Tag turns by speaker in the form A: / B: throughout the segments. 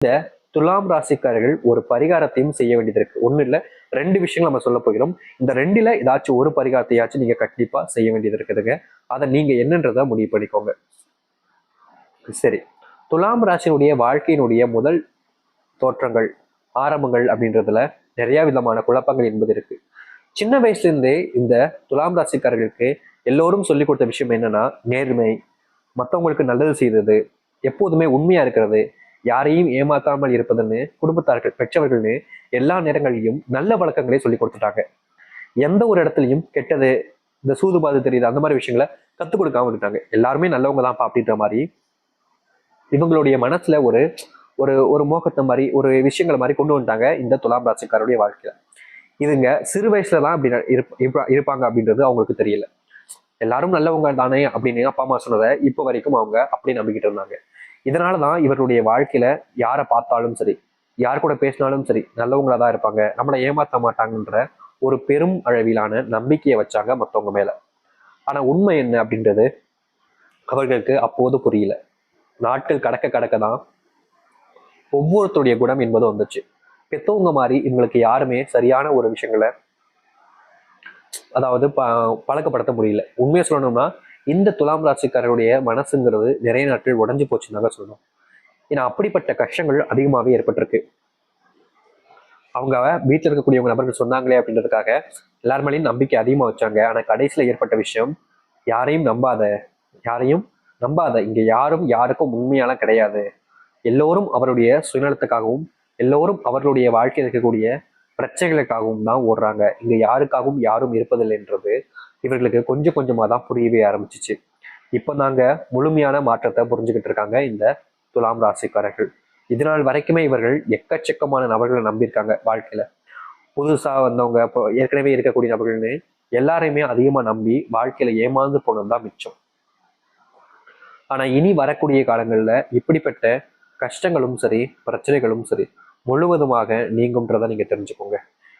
A: இந்த துலாம் ராசிக்காரர்கள் ஒரு பரிகாரத்தையும் செய்ய வேண்டியது இருக்கு. ஒண்ணு இல்ல ரெண்டு விஷயங்கள் நம்ம சொல்ல போகிறோம். இந்த ரெண்டுல ஏதாச்சும் ஒரு பரிகாரத்தையாச்சும் நீங்க கண்டிப்பா செய்ய வேண்டியது இருக்குதுங்க. அதை நீங்க என்னன்றதை முடிவு பண்ணிக்கோங்க. சரி. துலாம் ராசியினுடைய வாழ்க்கையினுடைய முதல் தோற்றங்கள் ஆரம்பங்கள் அப்படின்றதுல நிறைய விதமான குழப்பங்கள் என்பது இருக்கு. சின்ன வயசுல இருந்தே இந்த துலாம் ராசிக்காரர்களுக்கு எல்லோரும் சொல்லி கொடுத்த விஷயம் என்னன்னா நேர்மை மற்றவங்களுக்கு நல்லது செய்தது எப்போதுமே உண்மையா இருக்கிறது யாரையும் ஏமாத்தாமல் இருப்பதுன்னு குடும்பத்தார்கள் பெற்றவர்கள்னு எல்லா நேரங்களிலும் நல்ல வழக்கங்களை சொல்லி கொடுத்துட்டாங்க. எந்த ஒரு இடத்துலையும் கெட்டது இந்த சூதுபாது தெரியுது அந்த மாதிரி விஷயங்களை கத்துக் கொடுக்காம விட்டாங்க எல்லாருமே நல்லவங்க தான் அப்படின்ற மாதிரி இவங்களுடைய மனசுல ஒரு ஒரு ஒரு மோகத்தை மாதிரி ஒரு விஷயங்களை மாதிரி கொண்டு வந்துட்டாங்க இந்த துலாம் ராசிக்காரருடைய வாழ்க்கையில. இதுங்க சிறு வயசுல தான் அப்படி இருப்ப- இருப்பாங்க அப்படின்றது அவங்களுக்கு தெரியல. எல்லாரும் நல்லவங்க தானே அப்படின்னு அப்பா அம்மா சொன்னதை இப்போ வரைக்கும் அவங்க அப்படி நம்பிக்கிட்டு இருந்தாங்க. இதனாலதான் இவருடைய வாழ்க்கையில யாரை பார்த்தாலும் சரி யார் கூட பேசினாலும் சரி நல்லவங்களா தான் இருப்பாங்க. நம்மளை ஏமாற்ற மாட்டாங்கன்ற ஒரு பெரும் அளவிலான நம்பிக்கையை வச்சாங்க மற்றவங்க மேல. ஆனா உண்மை என்ன அப்படின்றது அவர்களுக்கு அப்போது புரியல. நாட்கள் கடக்க கடக்க தான் ஒவ்வொருத்தருடைய குணம் என்பது வந்துச்சு. பெத்தவங்க மாதிரி இவங்களுக்கு யாருமே சரியான ஒரு விஷயங்களை அதாவது ப பழக்கப்படுத்த முடியல. உண்மையை சொல்லணும்னா இந்த துலாம் ராசிக்காரருடைய மனசுங்கிறது நிறைய நாட்கள் உடஞ்சு போச்சுன்னு சொல்லணும். ஏன்னா அப்படிப்பட்ட கஷ்டங்கள் அதிகமாகவே ஏற்பட்டிருக்கு. அவங்க வீட்டில் இருக்கக்கூடியவங்க நபர்கள் சொன்னாங்களே அப்படின்றதுக்காக எல்லார் மேலேயும் நம்பிக்கை அதிகமாக வச்சாங்க. ஆனால் கடைசியில் ஏற்பட்ட விஷயம் யாரையும் நம்பாத யாரையும் நம்பாத இங்க யாரும் யாருக்கும் உண்மையாலாம் கிடையாது. எல்லோரும் அவருடைய சுயநலத்துக்காகவும் எல்லோரும் அவர்களுடைய வாழ்க்கையில் இருக்கக்கூடிய பிரச்சனைகளுக்காகவும் தான் ஓடுறாங்க. இங்க யாருக்காகவும் யாரும் இருப்பதில்லைன்றது இவர்களுக்கு கொஞ்சம் கொஞ்சமாக தான் புரியவே ஆரம்பிச்சிச்சு. இப்போ நாங்க முழுமையான மாற்றத்தை புரிஞ்சுக்கிட்டு இருக்காங்க இந்த துலாம் ராசிக்காரர்கள். இதனால் வரைக்குமே இவர்கள் எக்கச்சக்கமான நபர்களை நம்பியிருக்காங்க வாழ்க்கையில. புதுசா வந்தவங்க இப்போ ஏற்கனவே இருக்கக்கூடிய நபர்கள்னு எல்லாரையுமே அதிகமா நம்பி வாழ்க்கையில ஏமாந்து போனது தான் மிச்சம். ஆனா இனி வரக்கூடிய காலங்கள்ல இப்படிப்பட்ட கஷ்டங்களும் சரி பிரச்சனைகளும் சரி முழுவதுமாக நீங்கும்ன்றதை நீங்க தெரிஞ்சுக்கோங்க.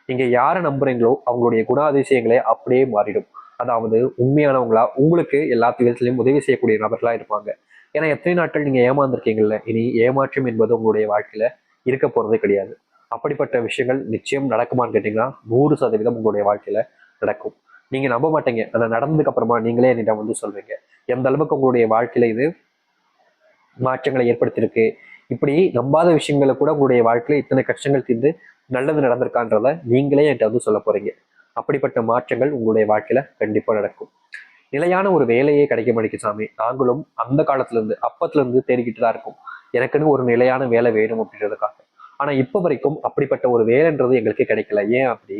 A: நீங்கள் யாரை நம்புறீங்களோ அவங்களுடைய குணாதிசயங்களே அப்படியே மாறிடும். அதாவது உண்மையானவங்களா உங்களுக்கு எல்லா விதத்திலையும் உதவி செய்யக்கூடிய நபர்களா இருப்பாங்க. ஏன்னா எத்தனை நாட்கள் நீங்க ஏமாந்துருக்கீங்கல்ல? இனி ஏமாற்றம் என்பது உங்களுடைய வாழ்க்கையில இருக்க போறதே கிடையாது. அப்படிப்பட்ட விஷயங்கள் நிச்சயம் நடக்குமான்னு கேட்டீங்கன்னா நூறு சதவீதம் உங்களுடைய வாழ்க்கையில நடக்கும். நீங்க நம்ப மாட்டீங்க. ஆனா நடந்ததுக்கு அப்புறமா நீங்களே என்னிடம் வந்து சொல்வீங்க. எந்த அளவுக்கு உங்களுடைய வாழ்க்கையில இது மாற்றங்களை ஏற்படுத்தியிருக்கு? இப்படி நம்பாத விஷயங்களை கூட உங்களுடைய வாழ்க்கையில இத்தனை கஷ்டங்கள் தீர்ந்து நல்லது நடந்திருக்கான்றத நீங்களே என்கிட்ட வந்து சொல்ல போறீங்க. அப்படிப்பட்ட மாற்றங்கள் உங்களுடைய வாழ்க்கையில கண்டிப்பா நடக்கும். நிலையான ஒரு வேலையே கிடைக்க மாட்டேங்குது சாமி. நாங்களும் அந்த காலத்துல இருந்து அப்பத்துல இருந்து தேடிக்கிட்டு தான் இருக்கோம். எனக்குன்னு ஒரு நிலையான வேலை வேணும் அப்படின்றதுக்காக. ஆனா இப்ப வரைக்கும் அப்படிப்பட்ட ஒரு வேலைன்றது எங்களுக்கு கிடைக்கல. ஏன் அப்படி?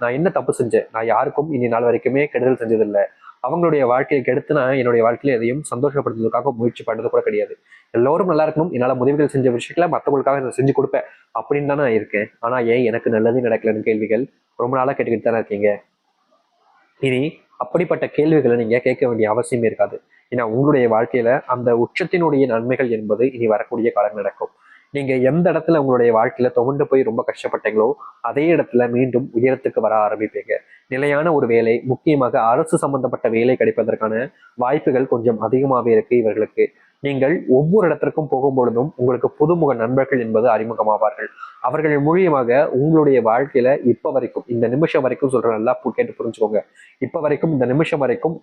A: நான் என்ன தப்பு செஞ்சேன்? நான் யாருக்கும் இனி நாள் வரைக்குமே கெடுதல் செஞ்சதில்லை. அவங்களுடைய வாழ்க்கையை கெடுத்து நான் என்னுடைய வாழ்க்கையில எதையும் சந்தோஷப்படுத்துறதுக்காக முயற்சி பண்ணது கூட கிடையாது. எல்லோரும் நல்லா இருக்கணும். என்னால் உதவிகள் செஞ்ச விஷயத்துல மற்றவங்களுக்காக நான் செஞ்சு கொடுப்பேன் அப்படின்னு தான் நான் இருக்கேன். ஆனால் ஏன் எனக்கு நல்லது நடக்கலன்னு கேள்விகள் ரொம்ப நாளாக கேட்டுக்கிட்டு தானே இருக்கீங்க? இனி அப்படிப்பட்ட கேள்விகளை நீங்கள் கேட்க வேண்டிய அவசியமே இருக்காது. ஏன்னா உங்களுடைய வாழ்க்கையில அந்த உச்சத்தினுடைய நன்மைகள் என்பது இனி வரக்கூடிய காலம் நடக்கும். நீங்க எந்த இடத்துல உங்களுடைய வாழ்க்கையில துவண்டு போய் ரொம்ப கஷ்டப்பட்டீங்களோ அதே இடத்துல மீண்டும் உயரத்துக்கு வர ஆரம்பிப்பீங்க. நிலையான ஒரு வேலை முக்கியமாக அரசு சம்பந்தப்பட்ட வேலை கிடைப்பதற்கான வாய்ப்புகள் கொஞ்சம் அதிகமாகவே இருக்கு இவர்களுக்கு. நீங்கள் ஒவ்வொரு இடத்திற்கும் போகும் பொழுதும் உங்களுக்கு புதுமுக நண்பர்கள் என்பது அறிமுகமாவார்கள். அவர்கள் மூலியமாக உங்களுடைய வாழ்க்கையில இப்ப வரைக்கும் இந்த நிமிஷம் வரைக்கும் சொல்ற நல்லா கேட்டு புரிஞ்சுக்கோங்க. இப்ப வரைக்கும் இந்த நிமிஷம் வரைக்கும்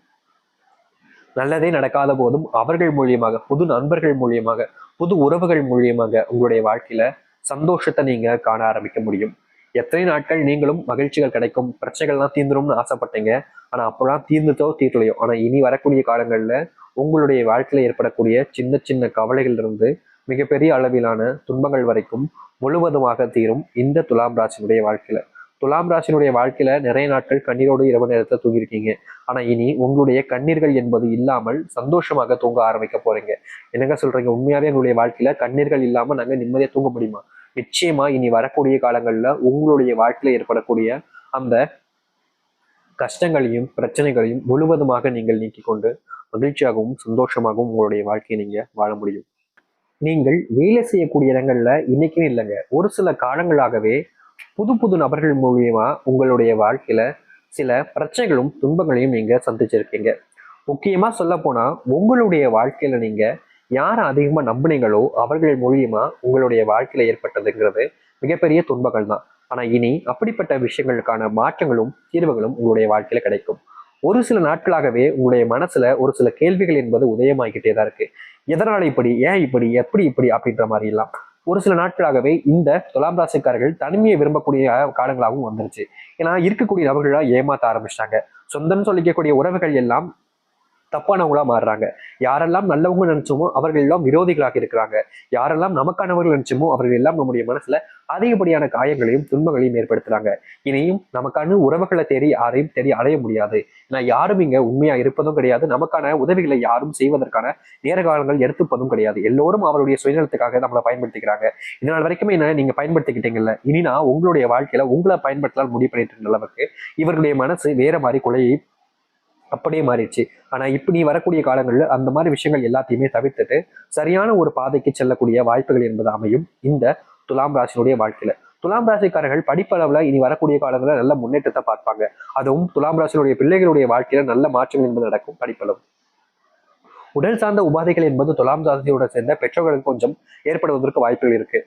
A: நல்லதே நடக்காத போதும் அவர்கள் மூலியமாக புது நண்பர்கள் மூலியமாக புது உறவுகள் மூலியமாக உங்களுடைய வாழ்க்கையில சந்தோஷத்தை நீங்க காண ஆரம்பிக்க முடியும். எத்தனை நாட்கள் நீங்களும் மகிழ்ச்சிகள் கிடைக்கும் பிரச்சனைகள்லாம் தீர்ந்துரும்னு ஆசைப்பட்டீங்க. ஆனா அப்பெல்லாம் தீர்ந்துட்டோ தீர்க்கலையோ. ஆனா இனி வரக்கூடிய காலங்கள்ல உங்களுடைய வாழ்க்கையில ஏற்படக்கூடிய சின்ன சின்ன கவலைகள் இருந்து மிகப்பெரிய அளவிலான துன்பங்கள் வரைக்கும் முழுவதுமாக தீரும் இந்த துலாம் ராசினுடைய வாழ்க்கையில. துலாம் ராசினுடைய வாழ்க்கையில நிறைய நாட்கள் கண்ணீரோடு இரவு நேரத்தை தூங்கியிருக்கீங்க. ஆனா இனி உங்களுடைய கண்ணீர்கள் என்பது இல்லாமல் சந்தோஷமாக தூங்க ஆரம்பிக்க போறீங்க. என்னங்க சொல்றீங்க? உண்மையாவே எங்களுடைய வாழ்க்கையில கண்ணீர்கள் இல்லாம நாங்க நிம்மதியா தூங்க முடியுமா? நிச்சயமா இனி வரக்கூடிய காலங்கள்ல உங்களுடைய வாழ்க்கையில ஏற்படக்கூடிய அந்த கஷ்டங்களையும் பிரச்சனைகளையும் முழுவதுமாக நீங்கள் நீக்கிக் கொண்டு மகிழ்ச்சியாகவும் சந்தோஷமாகவும் உங்களுடைய வாழ்க்கையை நீங்க வாழ முடியும். நீங்கள் வேலை செய்யக்கூடிய இடங்கள்ல இன்னைக்குன்னு இல்லைங்க. ஒரு சில காலங்களாகவே புது புது நபர்கள் மூலியமா உங்களுடைய வாழ்க்கையில சில பிரச்சனைகளும் துன்பங்களையும் நீங்க சந்திச்சிருக்கீங்க. முக்கியமா சொல்ல போனா உங்களுடைய வாழ்க்கையில நீங்க யாரை அதிகமா நம்புனீங்களோ அவர்கள் மூலியமா உங்களுடைய வாழ்க்கையில ஏற்பட்டதுங்கிறது மிகப்பெரிய துன்பங்கள் தான். ஆனா இனி அப்படிப்பட்ட விஷயங்களுக்கான மாற்றங்களும் தீர்வுகளும் உங்களுடைய வாழ்க்கையில கிடைக்கும். ஒரு சில நாட்களாகவே உங்களுடைய மனசுல ஒரு சில கேள்விகள் என்பது உதயமாகிக்கிட்டே தான் இருக்கு. எதனால இப்படி ஏன் இப்படி எப்படி இப்படி அப்படின்ற மாதிரி எல்லாம் ஒரு சில நாட்களாகவே இந்த துலாம் ராசிக்காரர்கள் தனிமையை விரும்பக்கூடிய காலங்களாகவும் வந்துருச்சு. ஏன்னா இருக்கக்கூடிய நபர்களாக ஏமாத்த ஆரம்பிச்சிட்டாங்க. சொந்தம்னு சொல்லிக்கக்கூடிய உறவுகள் எல்லாம் தப்பானவங்களா மாறுறாங்க. யாரெல்லாம் நல்லவங்க நினைச்சோமோ அவர்கள் எல்லாம் விரோதிகளாக இருக்கிறாங்க. யாரெல்லாம் நமக்கானவர்கள் நினைச்சோமோ அவர்கள் எல்லாம் நம்முடைய மனசுல அதிகப்படியான காயங்களையும் துன்பங்களையும் ஏற்படுத்துறாங்க. இனியும் நமக்கான உறவுகளை தேடி யாரையும் தேடி அடைய முடியாது. ஏன்னா யாரும் இங்க உண்மையா இருப்பதும் கிடையாது. நமக்கான உதவிகளை யாரும் செய்வதற்கான நேர காலங்கள் எடுத்துப்பதும் கிடையாது. எல்லோரும் அவருடைய சுயநலத்துக்காக நம்மளை பயன்படுத்திக்கிறாங்க. இதனால் வரைக்குமே என்ன நீங்க பயன்படுத்திக்கிட்டீங்கல்ல. இனி நான் உங்களுடைய வாழ்க்கையில உங்களை பயன்படுத்தலாம் முடிவு பண்ணிட்டு இருந்த அளவுக்கு இவர்களுடைய மனசு வேற மாதிரி கொலையை அப்படியே மாறிடுச்சு. ஆனா இப்ப நீ வரக்கூடிய காலங்களில் அந்த மாதிரி விஷயங்கள் எல்லாத்தையுமே தவிர்த்துட்டு சரியான ஒரு பாதைக்கு செல்லக்கூடிய வாய்ப்புகள் என்பது அமையும் இந்த துலாம் ராசினுடைய வாழ்க்கையில. துலாம் ராசிக்காரர்கள் படிப்பளவுல இனி வரக்கூடிய காலங்களில் நல்ல முன்னேற்றத்தை பார்ப்பாங்க. அதுவும் துலாம் ராசியினுடைய பிள்ளைகளுடைய வாழ்க்கையில நல்ல மாற்றங்கள் என்பது நடக்கும் படிப்பளவு. உடல் சார்ந்த உபாதைகள் என்பது துலாம் ராசியோட சேர்ந்த பெற்றோர்களுக்கு கொஞ்சம் ஏற்படுவதற்கு வாய்ப்புகள் இருக்கு.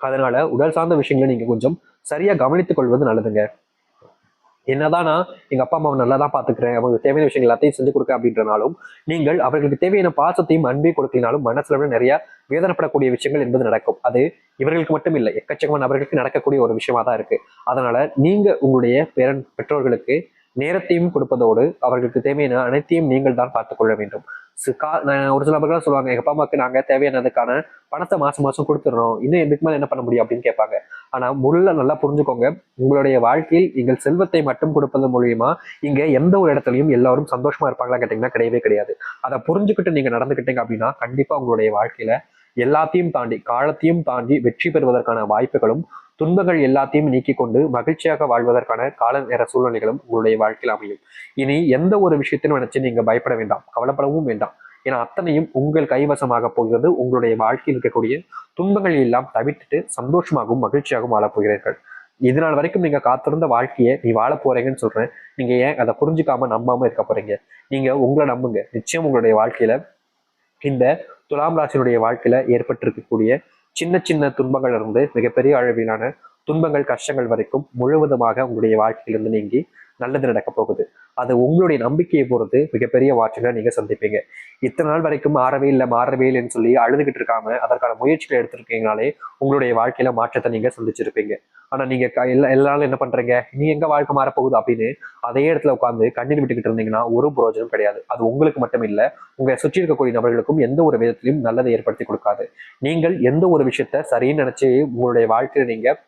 A: அதனால உடல் சார்ந்த விஷயங்களை நீங்க கொஞ்சம் சரியா கவனித்துக் கொள்வது நல்லதுங்க. என்னதான் நான் எங்க அப்பா அம்மாவை நல்லா தான் பாத்துக்கிறேன் அவங்களுக்கு தேவையான விஷயங்கள் எல்லாத்தையும் செஞ்சு கொடுக்க அப்படின்றனாலும் நீங்கள் அவர்களுக்கு தேவையான பாசத்தையும் அன்பையும் கொடுக்கலினாலும் மனசுல விட நிறைய வேதனைப்படக்கூடிய விஷயங்கள் என்பது நடக்கும். அது இவர்களுக்கு மட்டும் இல்லை எக்கச்சக்கமான நபர்களுக்கு நடக்கக்கூடிய ஒரு விஷயமா தான் இருக்கு. அதனால நீங்க உங்களுடைய பேரன் பெற்றோர்களுக்கு நேரத்தையும் கொடுப்பதோடு அவர்களுக்கு தேவையான அனைத்தையும் நீங்கள் தான் பார்த்துக் கொள்ள வேண்டும். கா- நான் ஒரு சில நபர்கள் சொல்லுவாங்க எங்க அப்பா அம்மாவுக்கு நாங்க தேவையானதுக்கான பணத்தை மாசம் மாசம் கொடுத்துடுறோம். இன்னும் எதுக்கு மேலே என்ன பண்ண முடியும் அப்படின்னு கேட்பாங்க. ஆனால் முள்ள நல்லா புரிஞ்சுக்கோங்க. உங்களுடைய வாழ்க்கையில் நீங்கள் செல்வத்தை மட்டும் கொடுப்பது மூலியமா இங்கே எந்த ஒரு இடத்துலையும் எல்லாரும் சந்தோஷமா இருப்பாங்களா கேட்டிங்கன்னா கிடையவே கிடையாது. அதை புரிஞ்சுக்கிட்டு நீங்கள் நடந்துக்கிட்டீங்க அப்படின்னா கண்டிப்பாக உங்களுடைய வாழ்க்கையில எல்லாத்தையும் தாண்டி காலத்தையும் தாண்டி வெற்றி பெறுவதற்கான வாய்ப்புகளும் துன்பங்கள் எல்லாத்தையும் நீக்கி கொண்டு மகிழ்ச்சியாக வாழ்வதற்கான கால நேர சூழ்நிலைகளும் உங்களுடைய வாழ்க்கையில் அமையும். இனி எந்த ஒரு விஷயத்திலும் நினைச்சு நீங்க பயப்பட வேண்டாம். கவலைப்படவும் வேண்டாம். ஏன்னா அத்தனையும் உங்கள் கைவசமாக போகிறது உங்களுடைய வாழ்க்கையில் இருக்கக்கூடிய துன்பங்களை எல்லாம் தவிர்த்துட்டு சந்தோஷமாகவும் மகிழ்ச்சியாகவும் வாழப் போகிறீர்கள். இது நாள் வரைக்கும் நீங்க காத்திருந்த வாழ்க்கையை நீ வாழ போறீங்கன்னு சொல்றேன். நீங்க ஏன் அதை புரிஞ்சுக்காம நம்பாம இருக்க போறீங்க? நீங்க உங்களை நம்புங்க. நிச்சயம் உங்களுடைய வாழ்க்கையில இந்த துலாம் ராசியினுடைய வாழ்க்கையில ஏற்பட்டிருக்கக்கூடிய சின்ன சின்ன துன்பங்கள் இருந்து மிகப்பெரிய அளவிலான துன்பங்கள் கஷ்டங்கள் வரைக்கும் முழுவதுமாக உங்களுடைய வாழ்க்கையிலிருந்து நீங்கி நல்லது நடக்க போகுது. அது உங்களுடைய நம்பிக்கையை பொறுத்து மிகப்பெரிய மாற்றங்களை நீங்க சந்திப்பீங்க. இத்தனை நாள் வரைக்கும் மாறவே இல்லை மாறவே இல்லைன்னு சொல்லி அழுதுகிட்டு இருக்காம அதற்கான முயற்சிகளை எடுத்திருக்கீங்கனாலே உங்களுடைய வாழ்க்கையில மாற்றத்தை நீங்க சந்திச்சிருப்பீங்க. ஆனா நீங்க க- எல்லா எல்லாரும் என்ன பண்றீங்க? நீ எங்க வாழ்க்கை மாறப்போகுது அப்படின்னு அதே இடத்துல உட்காந்து கண்ணீர் விட்டுக்கிட்டு இருந்தீங்கன்னா ஒரு பிரயோஜனம் கிடையாது. அது உங்களுக்கு மட்டும் இல்லை உங்கள் சுற்றி இருக்கக்கூடிய நபர்களுக்கும் எந்த ஒரு விதத்திலையும் நல்லதை ஏற்படுத்தி கொடுக்காது. நீங்கள் எந்த ஒரு விஷயத்த சரின்னு நினைச்சு உங்களுடைய வாழ்க்கையில நீங்க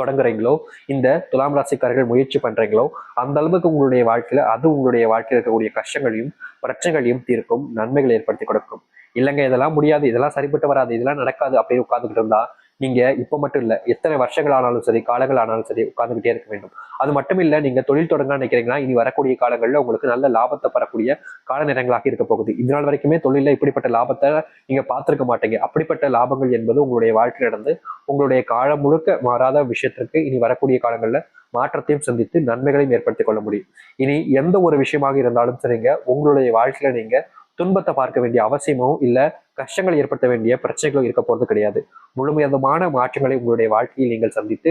A: தொடங்குறீங்களோ? இந்த துலாம் ராசிக்காரர்கள் முயற்சி பண்றீங்களோ? அந்த அளவுக்கு உங்களுடைய வாழ்க்கையில அது உங்களுடைய வாழ்க்கையில் இருக்கக்கூடிய கஷ்டங்களையும் பிரச்சனைகளையும் தீர்க்கும் நன்மைகளை ஏற்படுத்தி கொடுக்கும். இல்லைங்க இதெல்லாம் முடியாது இதெல்லாம் சரிப்பட்டு வராது இதெல்லாம் நடக்காது அப்படின்னு உட்காந்துக்கிட்டு இருந்தா நீங்க இப்ப மட்டும் இல்ல எத்தனை வருஷங்கள் ஆனாலும் சரி காலங்கள் ஆனாலும் சரி உட்கார்ந்துகிட்டே இருக்க வேண்டும். அது மட்டும் இல்ல நீங்க தொழில் தொடங்க நினைக்கிறீங்கன்னா இனி வரக்கூடிய காலங்கள்ல உங்களுக்கு நல்ல லாபத்தை பெறக்கூடிய கால நேரங்களாக இருக்க போகுது. இதனால் வரைக்குமே தொழில இப்படிப்பட்ட லாபத்தை நீங்க பார்த்திருக்க மாட்டீங்க. அப்படிப்பட்ட லாபங்கள் என்பது உங்களுடைய வாழ்க்கையில் நடந்து உங்களுடைய காலம் முழுக்க மாறாத விஷயத்திற்கு இனி வரக்கூடிய காலங்கள்ல மாற்றத்தையும் சந்தித்து நன்மைகளையும் ஏற்படுத்திக் கொள்ள முடியும். இனி எந்த ஒரு விஷயமாக இருந்தாலும் சரிங்க உங்களுடைய வாழ்க்கையில நீங்க துன்பத்தை பார்க்க வேண்டிய அவசியமோ இல்லை கஷ்டங்கள் ஏற்படுத்த வேண்டிய பிரச்சனைகளோ இருக்க போறது கிடையாது. முழுமையான மாற்றங்களை உங்களுடைய வாழ்க்கையில் நீங்கள் சந்தித்து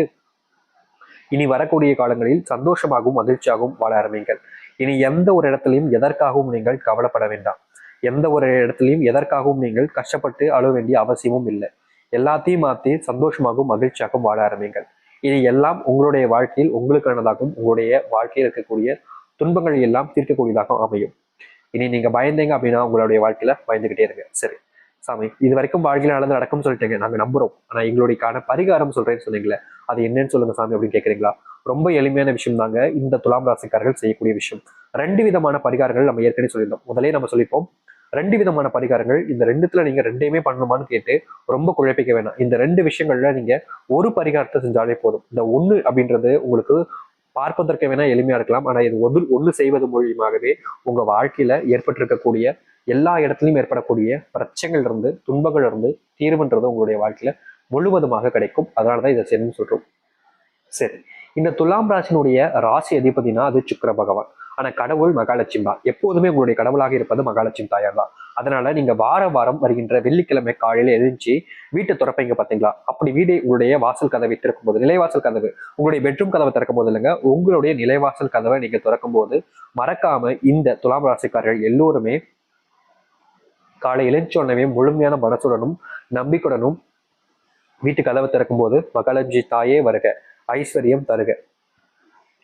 A: இனி வரக்கூடிய காலங்களில் சந்தோஷமாகவும் மகிழ்ச்சியாகவும் வாழ ஆரம்பிங்கள் இனி எந்த ஒரு இடத்துலையும் எதற்காகவும் நீங்கள் கவலைப்பட வேண்டாம். எந்த ஒரு இடத்துலையும் எதற்காகவும் நீங்கள் கஷ்டப்பட்டு அழுவ வேண்டிய அவசியமும் இல்லை. எல்லாத்தையும் மாற்றி சந்தோஷமாகவும் மகிழ்ச்சியாகவும் வாழ ஆரம்பிங்கள் இது எல்லாம் உங்களுடைய வாழ்க்கையில் உங்களுக்கானதாகவும் உங்களுடைய வாழ்க்கையில் இருக்கக்கூடிய துன்பங்கள் எல்லாம் தீர்க்கக்கூடியதாகவும் அமையும். இனி நீங்க பயந்தீங்க அப்படின்னா உங்களுடைய வாழ்க்கையில் பயந்துகிட்டே இருங்க. சரி. சாமி இது வரைக்கும் வாழ்க்கையில் நடந்து நடக்கும்னு சொல்லிட்டீங்க. நாங்கள் நம்புறோம். ஆனா எங்களுடையக்கான பரிகாரம் சொல்றேன்னு சொன்னீங்களே அது என்னன்னு சொல்லுங்க சாமி அப்படின்னு கேட்குறீங்களா ரொம்ப எளிமையான விஷயம் தாங்க இந்த துலாம் ராசிக்காரர்கள் செய்யக்கூடிய விஷயம். ரெண்டு விதமான பரிகாரங்கள் நம்ம ஏற்கனவே சொல்லியிருந்தோம். முதலே நம்ம சொல்லிப்போம். ரெண்டு விதமான பரிகாரங்கள். இந்த ரெண்டுத்துல நீங்க ரெண்டையுமே பண்ணணுமான்னு கேட்டு ரொம்ப குழப்பிக்க வேணாம். இந்த ரெண்டு விஷயங்கள்ல நீங்க ஒரு பரிகாரத்தை செஞ்சாலே போதும். இந்த ஒண்ணு அப்படின்றது உங்களுக்கு பார்ப்பதற்கு வேணா எளிமையா இருக்கலாம். ஆனா இது ஒன்று ஒன்று செய்வது மூலியமாகவே உங்க வாழ்க்கையில ஏற்பட்டிருக்கக்கூடிய எல்லா இடத்துலையும் ஏற்படக்கூடிய பிரச்சனைகள் இருந்து துன்பங்கள் இருந்து தீர்வுன்றது உங்களுடைய வாழ்க்கையில முழுவதுமாக கிடைக்கும். அதனாலதான் இதை செய்யணும்னு சொல்றோம். சரி. இந்த துலாம் ராசினுடைய ராசி அதிபதினா அது சுக்கிர பகவான். ஆனா கடவுள் மகாலட்சுமி தான். எப்போதுமே உங்களுடைய கடவுளாக இருப்பது மகாலட்சுமி தாயார் தான் அதனால நீங்க வார வாரம் வருகின்ற வெள்ளிக்கிழமை காலையில எழுந்துச்சு வீட்டை திறப்பீங்க பாத்தீங்களா? அப்படி வீடு உங்களுடைய வாசல் கதவை திறக்கும் போது நிலைவாசல் கதவு உங்களுடைய பெட்ரூம் கதவை திறக்கும் போது இல்லைங்க உங்களுடைய நிலைவாசல் கதவை நீங்க திறக்கும் போது மறக்காம இந்த துலாம் ராசிக்காரர்கள் எல்லோருமே காலை எழுந்தோடனே முழுமையான மனசுடனும் நம்பிக்கையுடனும் வீட்டு கதவை திறக்கும் போது மகாலட்சுமி தாயே வருக ஐஸ்வர்யம் தருக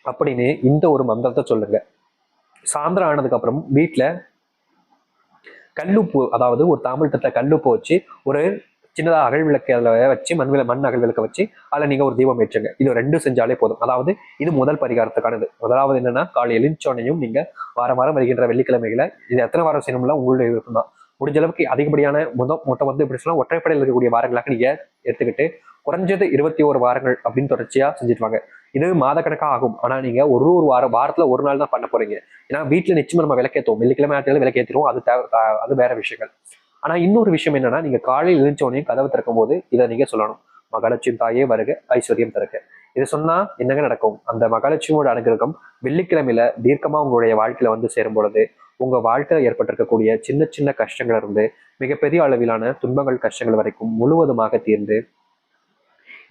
A: அப்படின்னு இந்த ஒரு மந்திரத்தை சொல்லுங்க. சாயந்தரம் ஆனதுக்கு அப்புறம் வீட்டுல கல்லுப்பு அதாவது ஒரு தாமிரத்தட்ட கல்லுப்பு வச்சு ஒரு சின்னதாக அகல் விளக்கு அதில் வச்சு மண் மண் அகல் விளக்க வச்சு அதில் நீங்கள் ஒரு தீபம் ஏற்றுங்க. இது ரெண்டும் செஞ்சாலே போதும். அதாவது இது முதல் பரிகாரத்துக்கானது. முதலாவது என்னன்னா காலை எழுந்தோனையும் நீங்கள் வாரம் வாரம் வருகின்ற வெள்ளிக்கிழமைகளை இது எத்தனை வாரம் செய்யணும்ல? உங்களுடைய விருப்பம் தான் முடிஞ்ச அளவுக்கு அதிகப்படியான முத மொத்தம் வந்து எப்படி சொன்னால் ஒற்றைப்படையில் இருக்கக்கூடிய வாரங்களாக நீங்கள் எடுத்துக்கிட்டு குறைஞ்சது இருபத்தி ஒரு வாரங்கள் அப்படின்னு தொடர்ச்சியாக செஞ்சுட்டு வாங்க. இது மாதக்கணக்காக ஆகும். ஆனால் நீங்கள் ஒரு ஒரு வாரம் வாரத்தில் ஒரு நாள் தான் பண்ண போறீங்க. ஏன்னா வீட்டில் நிச்சயமாக நம்ம விளக்கேற்றுவோம் வெள்ளிக்கிழமை ஆட்டில விளக்கேற்றிடுவோம் அது தேவை அது வேற விஷயங்கள். ஆனால் இன்னொரு விஷயம் என்னன்னா நீங்கள் காலையில் எழுந்தோடனே கதவை திறக்கும் போது இதை நீங்கள் சொல்லணும். மகாலட்சுமி தாயே வருக ஐஸ்வர்யம் தருக. இதை சொன்னா என்னங்க நடக்கும்? அந்த மகாலட்சுமியோட அனுகிரகம் வெள்ளிக்கிழமையில தீர்க்கமா உங்களுடைய வாழ்க்கையில வந்து சேரும் பொழுது உங்க வாழ்க்கையில ஏற்பட்டிருக்கக்கூடிய சின்ன சின்ன கஷ்டங்கள் இருந்து மிகப்பெரிய அளவிலான துன்பங்கள் கஷ்டங்கள் வரைக்கும் முழுவதுமாக தீர்ந்து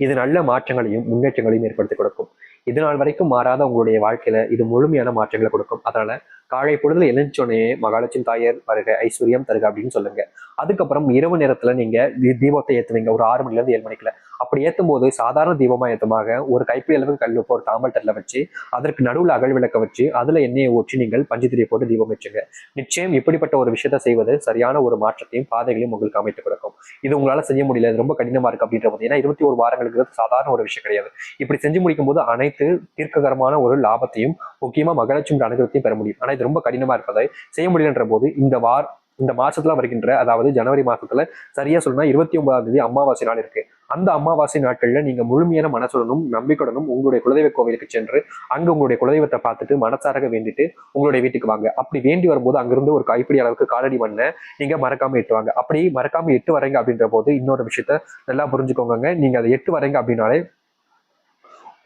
A: இது நல்ல மாற்றங்களையும் முன்னேற்றங்களையும் ஏற்படுத்தி கொடுக்கும். இது நாள் வரைக்கும் மாறாத உங்களுடைய வாழ்க்கையில இது முழுமையான மாற்றங்களை கொடுக்கும். அதனால காலை பொழுதுல எழுந்தோடனே மகாலட்சுமி தாயர் வருக ஐஸ்வர்யம் தருக அப்படின்னு சொல்லுங்க. அதுக்கப்புறம் இரவு நேரத்துல நீங்க தீபத்தை ஏத்துவீங்க. ஒரு ஆறு மணில இருந்து ஏழு மணிக்குள்ள. அப்படி ஏத்தும் போது சாதாரண தீபமா ஏத்தமாக ஒரு கைப்பிடி அளவுக்கு கல் ஒரு தாமல் தட்டில் வச்சு அதற்கு நடுவில் அகல் விளக்க வச்சு அதுல எண்ணெயை ஊற்றி நீங்கள் பஞ்சுத்திரியை போட்டு தீபம் வச்சுங்க நிச்சயம் இப்படிப்பட்ட ஒரு விஷயத்தை செய்வது சரியான ஒரு மாற்றத்தையும் பாதைகளையும் உங்களுக்கு அமைத்து கொடுக்கும். இது உங்களால செய்ய முடியல. இது ரொம்ப கடினமா இருக்கு அப்படின்ற போது ஏன்னா இருபத்தி ஒரு வாரங்களுக்கு சாதாரண ஒரு விஷயம் கிடையாது. இப்படி செஞ்சு முடிக்கும் போது அனைத்து தீர்க்ககரமான ஒரு லாபத்தையும் முக்கியமா மகாலட்சுமி அனுகிரத்தையும் பெற முடியும். ஆனா இது ரொம்ப கடினமா இருப்பதை செய்ய முடியலன்ற போது இந்த வார் இந்த மாசத்துல வருகின்ற அதாவது ஜனவரி மாசத்துல சரியா சொல்லணும்னா இருபத்தி ஒன்பதாம் தேதி அமாவாசை நாள் இருக்கு. அந்த அமாவாசை நாட்கள்ல நீங்க முழுமையான மனசுடனும் நம்பிக்கையுடனும் உங்களுடைய குலதெய்வ கோவிலுக்கு சென்று அங்க உங்களுடைய குலதெய்வத்தை பார்த்துட்டு மனசாரக வேண்டிட்டு உங்களுடைய வீட்டுக்கு வாங்க. அப்படி வேண்டி வரும்போது அங்கிருந்து ஒரு கைப்பிடி அளவுக்கு காலடி மண்ணை நீங்க மறக்காம எட்டுவாங்க அப்படி மறக்காம எட்டு வரீங்க அப்படின்ற போது இன்னொரு விஷயத்த நல்லா புரிஞ்சுக்கோங்க நீங்க அதை எட்டு வரீங்க அப்படின்னாலே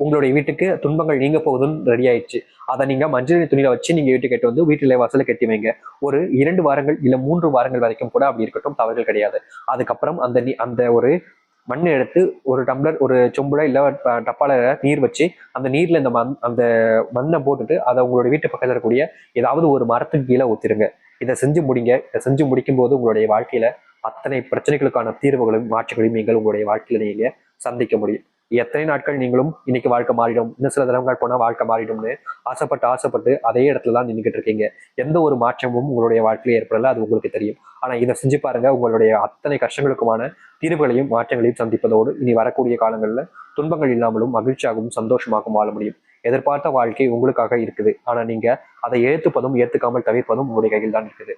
A: உங்களுடைய வீட்டுக்கு துன்பங்கள் நீங்க போகுதுன்னு ரெடி ஆயிடுச்சு. அதை நீங்க மஞ்சள் துணியில வச்சு நீங்க வீட்டுக்கு கட்டி வந்து வீட்டுல வாசல கட்டி வைங்க. ஒரு இரண்டு வாரங்கள் இல்ல மூன்று வாரங்கள் வரைக்கும் கூட அப்படி இருக்கட்டும் தவறுகள் கிடையாது. அதுக்கப்புறம் அந்த நீ அந்த ஒரு மண்ணை எடுத்து ஒரு டம்ளர் ஒரு சொம்புல இல்ல டப்பால நீர் வச்சு அந்த நீர்ல இந்த மண் அந்த மண்ணை போட்டுட்டு அதை உங்களுடைய வீட்டு பக்கத்துல இருக்கக்கூடிய ஏதாவது ஒரு மரத்துக்கு கீழே ஊத்திருங்க. இதை செஞ்சு முடிங்க. இதை செஞ்சு முடிக்கும் போது உங்களுடைய வாழ்க்கையில அத்தனை பிரச்சனைகளுக்கான தீர்வுகளும் மாற்றங்களையும் நீங்கள் உங்களுடைய வாழ்க்கையில நீங்க சந்திக்க முடியும். எத்தனை நாட்கள் நீங்களும் இன்னைக்கு வாழ்க்கை மாறிடும்? இன்னும் சில தினங்கள் போனால் வாழ்க்கை மாறிடும்னு ஆசைப்பட்டு ஆசைப்பட்டு அதே இடத்துல தான் நின்றுக்கிட்டு இருக்கீங்க. எந்த ஒரு மாற்றமும் உங்களுடைய வாழ்க்கையில் ஏற்படல அது உங்களுக்கு தெரியும். ஆனால் இதை செஞ்சு பாருங்க உங்களுடைய அத்தனை கஷ்டங்களுக்குமான தீர்வுகளையும் மாற்றங்களையும் சந்திப்பதோடு இனி வரக்கூடிய காலங்களில் துன்பங்கள் இல்லாமலும் மகிழ்ச்சியாகவும் சந்தோஷமாகவும் வாழ முடியும். எதிர்பார்த்த வாழ்க்கை உங்களுக்காக இருக்குது. ஆனால் நீங்கள் அதை ஏற்றுப்பதும் ஏத்துக்காமல் தவிர்ப்பதும் உங்களுடைய கையில் தான் இருக்குது.